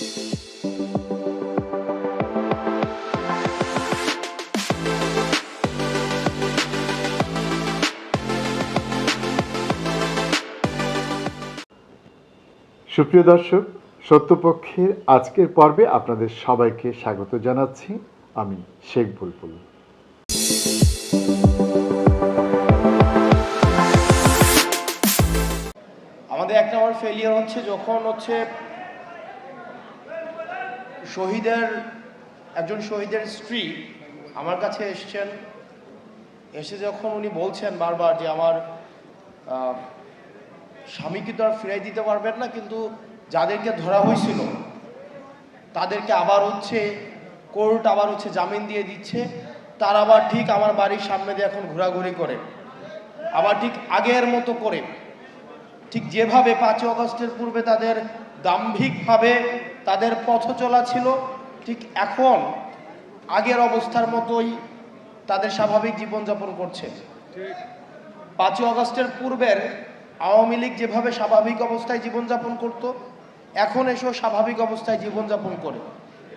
সুপ্রিয় দর্শক, সত্যপক্ষের আজকের পর্বে আপনাদের সবাইকে স্বাগত জানাচ্ছি। আমি শেখ বুলবুল। আমাদের এক নম্বর ফেলিয়ার হচ্ছে যখন হচ্ছে শহীদের, একজন শহীদের স্ত্রী আমার কাছে এসছেন। এসে যখন উনি বলছেন বারবার যে আমার স্বামীকে তো আর ফিরাই দিতে পারবেন না, কিন্তু যাদেরকে ধরা হয়েছিল, তাদেরকে আবার হচ্ছে কোর্ট আবার হচ্ছে জামিন দিয়ে দিচ্ছে। তার আবার ঠিক আমার বাড়ির সামনে দিয়ে এখন ঘোরাঘুরি করে। আবার ঠিক আগের মতো করে। ঠিক যেভাবে পাঁচই অগস্টের পূর্বে তাদের দাম্ভিকভাবে তাদের পথ চলা ছিল। ঠিক এখন আগের অবস্থার মতোই তাদের স্বাভাবিক জীবনযাপন করছে। পাঁচই অগস্টের পূর্বের আওয়ামী লীগ যেভাবে স্বাভাবিক অবস্থায় জীবনযাপন করত, এখন এসেও স্বাভাবিক অবস্থায় জীবনযাপন করে।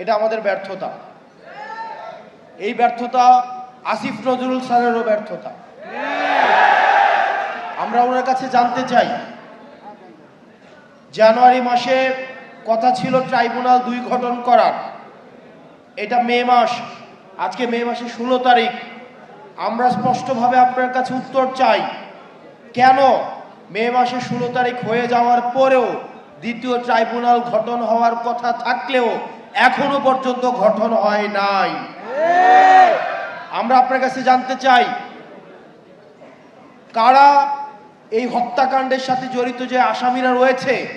এটা আমাদের ব্যর্থতা। এই ব্যর্থতা আসিফ নজরুল স্যারেরও ব্যর্থতা। আমরা ওনার কাছে জানতে চাই জানুয়ারি মাসে কথা ছিল ট্রাইব্যুনাল দুই গঠন করার। এটা মে মাস। আজকে মে মাসের ষোলো তারিখ। আমরা স্পষ্টভাবে আপনার কাছে উত্তর চাই। কেন? মে মাসের ষোলো তারিখ হয়ে যাওয়ার পরেও দ্বিতীয় ট্রাইব্যুনাল গঠন হওয়ার কথা থাকলেও এখনও পর্যন্ত গঠন হয় নাই। আমরা আপনার কাছে জানতে চাই, কারা এই হত্যাকাণ্ডের সাথে জড়িত যে আসামিরা রয়েছে,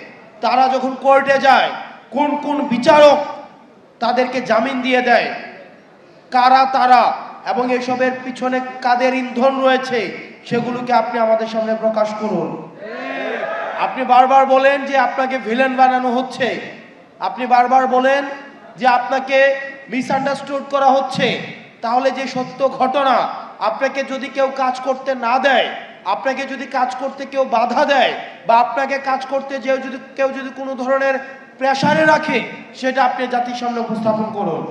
তারা যখন কোর্টে যায়, কোন কোন বিচারক তাদেরকে জামিন দিয়ে দেয়? কারা তারা? এবং এসবের পিছনে কাদের ইন্ধন রয়েছে? সেগুলোকে আপনি আমাদের সামনে প্রকাশ করুন। আপনি বারবার বলেন যে আপনাকে ভিলেন বানানো হচ্ছে। আপনি বারবার বলেন যে আপনাকে মিসআন্ডারস্টুড করা হচ্ছে। তাহলে যে সত্য ঘটনা, আপনাকে যদি কেউ কাজ করতে না দেয় আপনাকে যদি কাজ করতে কেউ বাধা দেয় বা আপনাকে কাজ করতে যে যদি, কেউ যদি কোনো ধরনের প্রেশারে রাখে, সেটা আপনি জাতির সামনে উপস্থাপন করুন।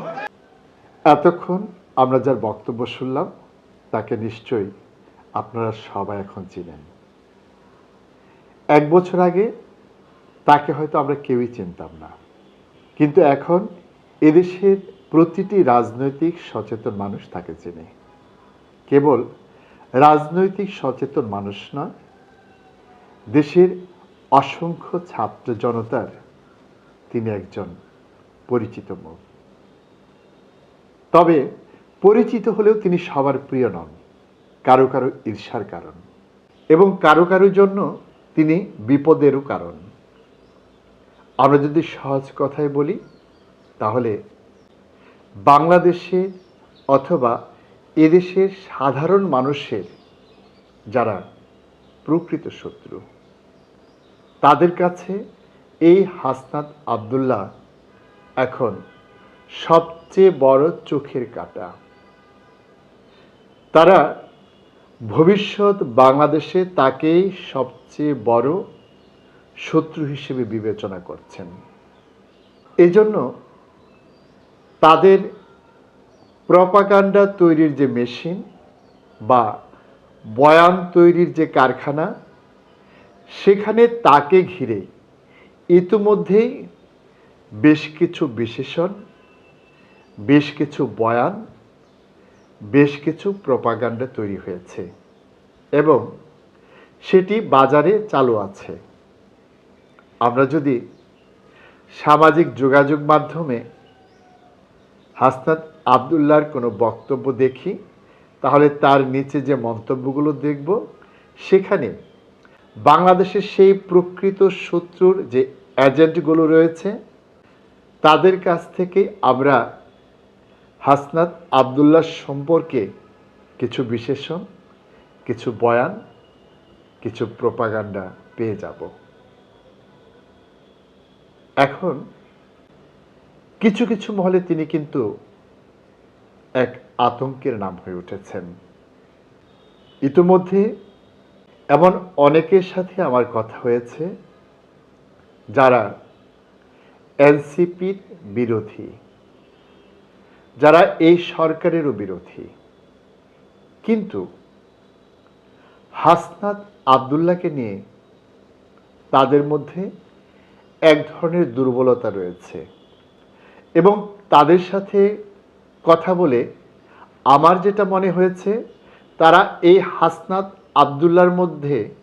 এতক্ষণ আমরা যার বক্তব্য শুনলাম, তাকে নিশ্চয়ই আপনারা সবাই এখন চিনেন। এক বছর আগে তাকে হয়তো আমরা কেউই চিনতাম না। কিন্তু এখন এদেশের প্রতিটি রাজনৈতিক সচেতন মানুষ তাকে চেনে। কেবল রাজনৈতিক সচেতন মানুষ নয়, দেশের অসংখ্য ছাত্র জনতার তিনি একজন পরিচিত মুখ। তবে পরিচিত হলেও তিনি সবার প্রিয় নন, কারও কারও ঈর্ষার কারণ এবং কারও কারও জন্য তিনি বিপদেরও কারণ। আমরা যদি সহজ কথায় বলি, তাহলে বাংলাদেশে অথবা এদেশের সাধারণ মানুষের যারা প্রকৃত শত্রু, তাদের কাছে এই হাসনাত আবদুল্লাহ এখন সবচেয়ে বড় চোখের কাটা। তারা ভবিষ্যৎ বাংলাদেশে তাকেই সবচেয়ে বড় শত্রু হিসেবে বিবেচনা করছেন। এজন্য তাদের প্রপাগান্ডা তৈরির যে মেশিন বা বয়ান তৈরির যে কারখানা, সেখানে তাকে ঘিরে ইতিমধ্যেই বেশ কিছু বিশেষণ, বেশ কিছু বয়ান, বেশ কিছু প্রপাগান্ডা তৈরি হয়েছে এবং সেটি বাজারে চালু আছে। আমরা যদি সামাজিক যোগাযোগ মাধ্যমে হাসনাত আবদুল্লাহর কোনো বক্তব্য দেখি, তাহলে তার নিচে যে মন্তব্যগুলো দেখব, সেখানে বাংলাদেশের সেই প্রকৃত শত্রুর যে এজেন্টগুলো রয়েছে, তাদের কাছ থেকে আমরা হাসনাত আবদুল্লাহ সম্পর্কে কিছু বিশেষণ, কিছু বয়ান, কিছু প্রপাগান্ডা পেয়ে যাব। এখন কিছু কিছু মহলে তিনি কিন্তু এক আতঙ্কের নাম হয়ে উঠেছেন। ইতিমধ্যে এমন অনেকের সাথে আমার কথা হয়েছে যারা এনসিপির বিরোধী, যারা এই সরকারেরও বিরোধী। কিন্তু হাসনাত আবদুল্লাহকে নিয়ে তাদের মধ্যে এক ধরনের দুর্বলতা রয়েছে এবং তাদের সাথে কথা বলে আমার যেটা মনে হয়েছে, তারা এই হাসনাত আবদুল্লার মধ্যে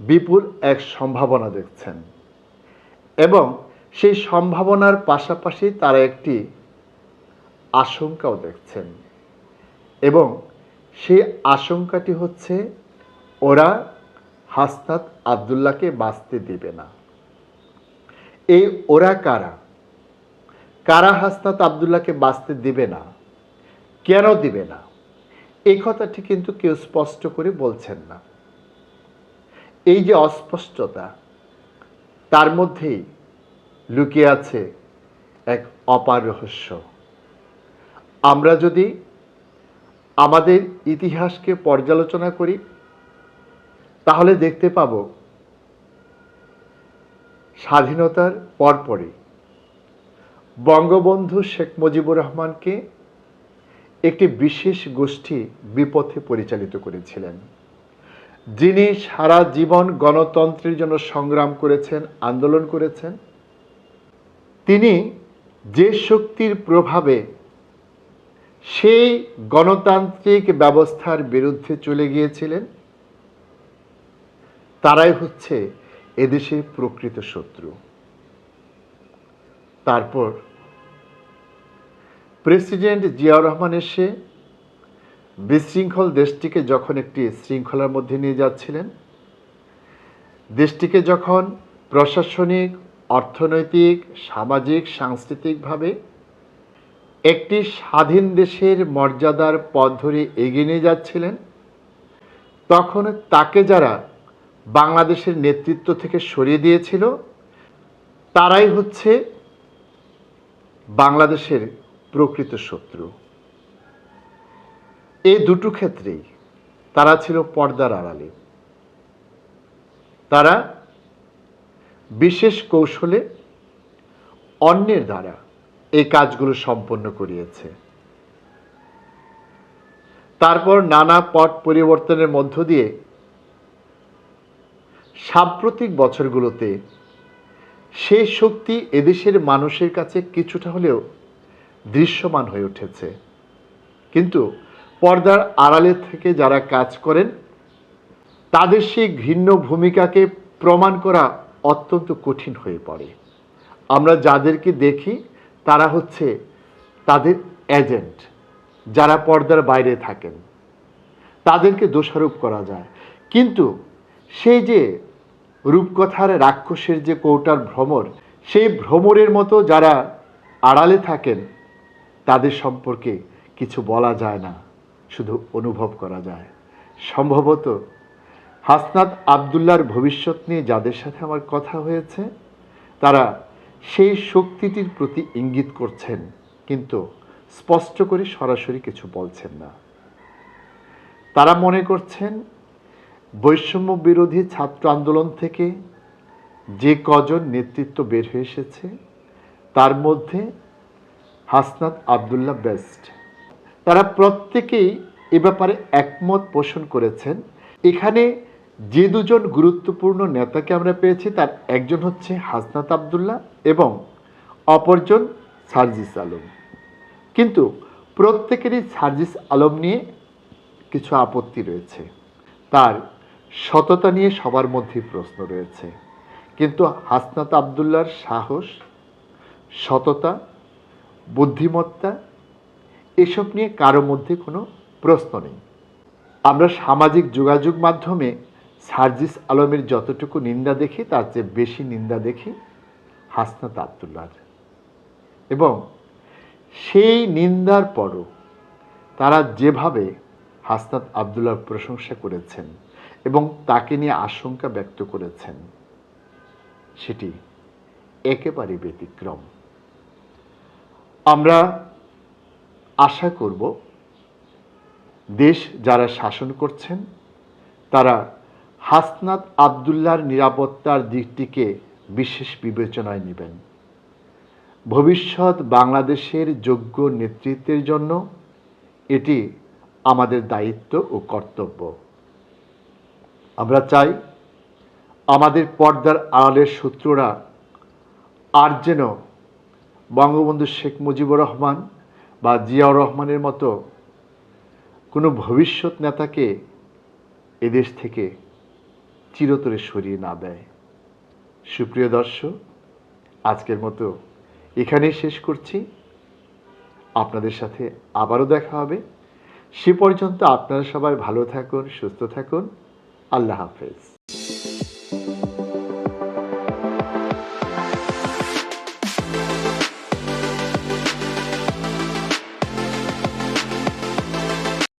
বিপুল এক সম্ভাবনা দেখছেন। এবং সেই সম্ভাবনার পাশাপাশি তারা একটি আশঙ্কাও দেখছেন। এবং সেই আশঙ্কাটি হচ্ছে, ওরা হাসনাত আবদুল্লাহকে বাঁচতে দিবে না। এই ওরা কারা? কারা হাসনাত আবদুল্লাহকে বাঁচতে দিবে না? কেন দিবে না? এই কথাটি কিন্তু কেউ স্পষ্ট করে বলছেন না। এই যে অস্পষ্টতা, তার মধ্যেই লুকিয়ে আছে এক অপার রহস্য আমরা যদি আমাদের ইতিহাসকে পর্যালোচনা করি, তাহলে দেখতে পাব স্বাধীনতার পরপরই বঙ্গবন্ধু শেখ মুজিবুর রহমানকে একটি বিশেষ গোষ্ঠী বিপথে পরিচালিত করেছিলেন। যিনি সারা জীবন গণতন্ত্রের জন্য সংগ্রাম করেছেন, আন্দোলন করেছেন। তিনি যে শক্তির প্রভাবে সেই গণতান্ত্রিক ব্যবস্থার বিরুদ্ধে চলে গিয়েছিলেন, তারাই হচ্ছে এদেশের প্রকৃত শত্রু। তারপর প্রেসিডেন্ট জিয়াউর রহমান এসে বিশৃঙ্খল দেশটিকে যখন একটি শৃঙ্খলার মধ্যে নিয়ে যাচ্ছিলেন, দেশটিকে যখন প্রশাসনিক, অর্থনৈতিক, সামাজিক, সাংস্কৃতিকভাবে একটি স্বাধীন দেশের মর্যাদার পথ ধরে এগিয়ে নিয়ে যাচ্ছিলেন, তখন তাকে যারা বাংলাদেশের নেতৃত্ব থেকে সরিয়ে দিয়েছিল, তারাই হচ্ছে বাংলাদেশের প্রকৃত শত্রু। এই দুটো ক্ষেত্রেই তারা ছিল পর্দার আড়ালে। তারা বিশেষ কৌশলে অন্যের দ্বারা এই কাজগুলো সম্পন্ন করিয়েছে। তারপর নানা পট পরিবর্তনের মধ্য দিয়ে সাম্প্রতিক বছরগুলোতে সেই শক্তি এদেশের মানুষের কাছে কিছুটা হলেও দৃশ্যমান হয়ে উঠেছে। কিন্তু পর্দার আড়ালে থেকে যারা কাজ করেন, তাদের সেই ঘৃণ্য ভূমিকাকে প্রমাণ করা অত্যন্ত কঠিন হয়ে পড়ে। আমরা যাদেরকে দেখি, তারা হচ্ছে তাদের এজেন্ট যারা পর্দার বাইরে থাকেন। তাদেরকে দোষারোপ করা যায়। কিন্তু সেই যে রূপকথার রাক্ষসের যে কৌটার ভ্রমর, সেই ভ্রমরের মতো যারা আড়ালে থাকেন, তাদের সম্পর্কে কিছু বলা যায় না, শুধু অনুভব করা যায়। সম্ভবত হাসনাত আবদুল্লার ভবিষ্যৎ নিয়ে যাদের সাথে আমার কথা হয়েছে, তারা সেই শক্তিটির প্রতি ইঙ্গিত করছেন, কিন্তু স্পষ্ট করে সরাসরি কিছু বলছেন না। তারা মনে করছেন বৈষম্য বিরোধী ছাত্র আন্দোলন থেকে যে কজন নেতৃত্ব বের হয়ে এসেছে, তার মধ্যে হাসনাত আবদুল্লাহ বেস্ট। তারা প্রত্যেকেই এ ব্যাপারে একমত পোষণ করেছেন। এখানে যে দুজন গুরুত্বপূর্ণ নেতাকে আমরা পেয়েছি, তার একজন হচ্ছে হাসনাত আবদুল্লাহ এবং অপরজন সার্জিস আলম। কিন্তু প্রত্যেকেরই সার্জিস আলম নিয়ে কিছু আপত্তি রয়েছে। তার সততা নিয়ে সবার মধ্যেই প্রশ্ন রয়েছে। কিন্তু হাসনাত আবদুল্লার সাহস, সততা, বুদ্ধিমত্তা, এসব নিয়ে কারও মধ্যে কোনো প্রশ্ন নেই। আমরা সামাজিক যোগাযোগ মাধ্যমে সার্জিস আলমের যতটুকু নিন্দা দেখি, তার চেয়ে বেশি নিন্দা দেখি হাসনাত আবদুল্লার। এবং সেই নিন্দার পরও তারা যেভাবে হাসনাত আবদুল্লার প্রশংসা করেছেন এবং তাকে নিয়ে আশঙ্কা ব্যক্ত করেছেন। সেটি একেবারে ব্যতিক্রম। আমরা আশা করব, দেশ যারা শাসন করছেন, তারা হাসনাত আবদুল্লার নিরাপত্তার দিকটিকে বিশেষ বিবেচনায় নেবেন। ভবিষ্যৎ বাংলাদেশের যোগ্য নেতৃত্বের জন্য এটি আমাদের দায়িত্ব ও কর্তব্য। আমরা চাই আমাদের পর্দার আড়ালের শত্রুরা আর যেন বঙ্গবন্ধু শেখ মুজিবুর রহমান বা জিয়াউর রহমানের মতো কোনো ভবিষ্যৎ নেতাকে এদেশ থেকে চিরতরে সরিয়ে না দেয়। সুপ্রিয় দর্শক, আজকের মতো এখানেই শেষ করছি। আপনাদের সাথে আবারও দেখা হবে। সে পর্যন্ত আপনারা সবাই ভালো থাকুন, সুস্থ থাকুন। আল্লাহ হাফেজ।